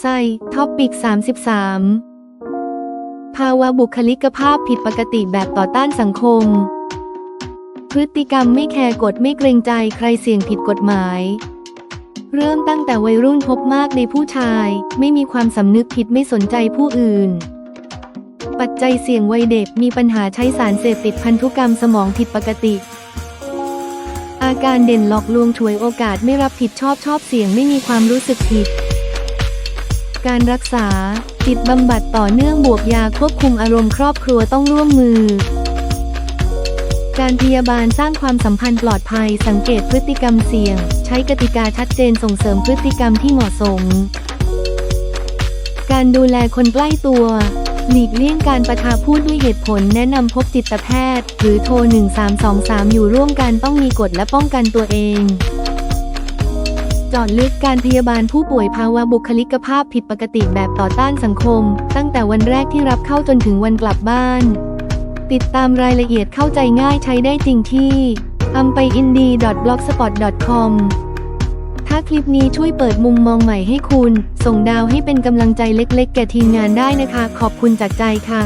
ไซท็อปิก 33 ภาวะบุคลิกภาพผิดปกติแบบต่อต้านสังคม พฤติกรรมไม่แคร์กฎไม่เกรงใจใครเสี่ยงผิดกฎหมาย เริ่มตั้งแต่วัยรุ่นพบมากในผู้ชาย ไม่มีความสำนึกผิดไม่สนใจผู้อื่น ปัจจัยเสี่ยงวัยเด็กมีปัญหาใช้สารเสพติดพันธุกรรมสมองผิดปกติอาการเด่นหลอกลวงฉวยโอกาสไม่รับผิดชอบชอบเสี่ยงไม่มีความรู้สึกผิด การรักษา จิตบำบัดต่อเนื่องบวกยาควบคุมอารมณ์ครอบครัวต้องร่วมมือ การพยาบาลสร้างความสัมพันธ์ปลอดภัยสังเกตพฤติกรรมเสี่ยง ใช้กติกาชัดเจนส่งเสริมพฤติกรรมที่เหมาะสม การดูแลคนใกล้ตัว หลีกเลี่ยงการประทาพูดด้วยเหตุผลแนะนำพบจิตแพทย์ หรือโทร 1323 อยู่ร่วมกันต้องมีกฎและป้องกันตัวเอง จอดลึกการพยาบาลผู้ป่วยภาวะบุคลิกภาพผิดปกติแบบต่อต้านสังคม ตั้งแต่วันแรกที่รับเข้าจนถึงวันกลับบ้าน ติดตามรายละเอียดเข้าใจง่ายใช้ได้จริงที่ a m p a i n d i b l o g s p o t c o m ถ้าคลิปนี้ช่วยเปิดมุมมองใหม่ให้คุณ ส่งดาวให้เป็นกำลังใจเล็กๆ แก่ทีมงานได้นะคะ ขอบคุณจากใจค่ะ